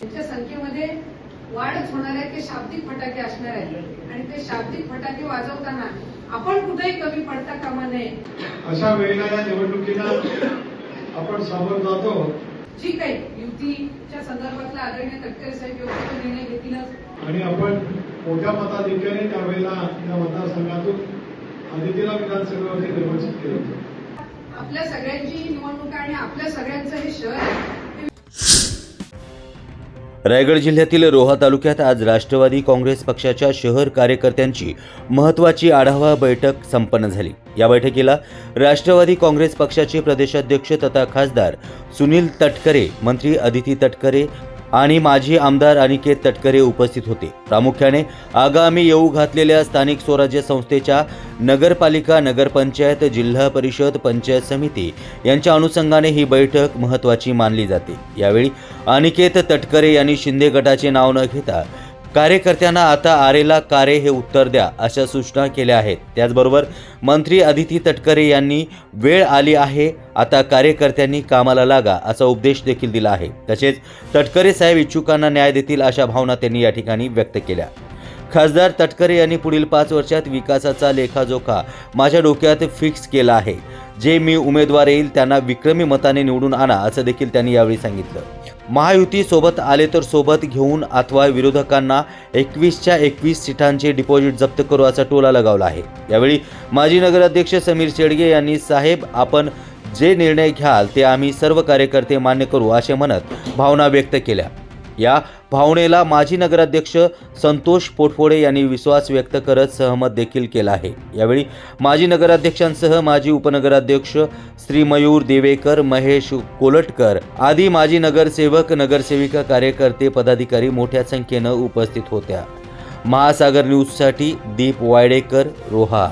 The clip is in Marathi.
त्यांच्या संख्येमध्ये वाढच होणार आहे ते शाब्दिक फटाके असणार आहेत. आणि ते शाब्दिक फटाके वाजवताना आपण कुठेही कमी पडता कामा नये. अशा वेळेला या निवडणुकीला आपण सामोरं जातो. जी काही युतीच्या संदर्भातला आदरणीय तटकरे साहेब योग्य तो निर्णय घेतीलच आणि आपण मोठ्या मताधिक्याने त्यावेळेला या मतदारसंघातून आदितीला विधानसभेवरती निर्वाचित केलं. होतं आपल्या सगळ्यांची ही निवडणूक आणि आपल्या सगळ्यांचं हे शहर रायगड जिल्ह्यातील रोहा तालुक्यात आज राष्ट्रवादी काँग्रेस पक्षाच्या शहर कार्यकर्त्यांची महत्त्वाची आढावा बैठक संपन्न झाली. या बैठकीला राष्ट्रवादी काँग्रेस पक्षाचे प्रदेशाध्यक्ष तथा खासदार सुनील तटकरे मंत्री अदिती तटकरे आणि माजी आमदार अनिकेत तटकरे उपस्थित होते. प्रामुख्याने आगामी येऊ घातलेल्या स्थानिक स्वराज्य संस्थेच्या नगरपालिका नगरपंचायत जिल्हा परिषद पंचायत समिती यांच्या अनुषंगाने ही बैठक महत्त्वाची मानली जाते. यावेळी अनिकेत तटकरे यांनी शिंदे गटाचे नाव न घेता कार्यकर्त्यांना आता आरेला कारे हे उत्तर द्या अशा सूचना केल्या आहेत. त्याचबरोबर मंत्री अदिती तटकरे यांनी वेळ आली आहे आता कार्यकर्त्यांनी कामाला लागा असा उपदेश देखील दिला आहे. तसेच तटकरे साहेब इच्छुकांना न्याय देतील अशा भावना त्यांनी या ठिकाणी व्यक्त केल्या. खासदार तटकरे यांनी पुढील पाच वर्षात विकासाचा लेखाजोखा माझ्या डोक्यात फिक्स केला आहे. जे मी उमेदवार येईल त्यांना विक्रमी मताने निवडून आणा असं देखील त्यांनी यावेळी सांगितलं. महायुती सोबत आले तर सोबत घेऊन अथवा विरोधकांना एकवीसच्या एकवीस सीटांचे डिपॉझिट जप्त करू असा टोला लगावला आहे. यावेळी माजी नगराध्यक्ष समीर शेडगे यांनी साहेब आपण जे निर्णय घ्याल ते आम्ही सर्व कार्यकर्ते मान्य करू असे म्हणत भावना व्यक्त केल्या. या भावनेला माजी नगराध्यक्ष संतोष पोटफोडे यांनी विश्वास व्यक्त करत सहमत देखील केला आहे. यावेळी माजी नगराध्यक्षांसह माजी उपनगराध्यक्ष श्री मयूर देवेकर महेश कोलटकर आदी माजी नगरसेवक नगरसेविका कार्यकर्ते पदाधिकारी मोठ्या संख्येनं उपस्थित होत्या. महासागर न्यूजसाठी दीप वायडेकर रोहा.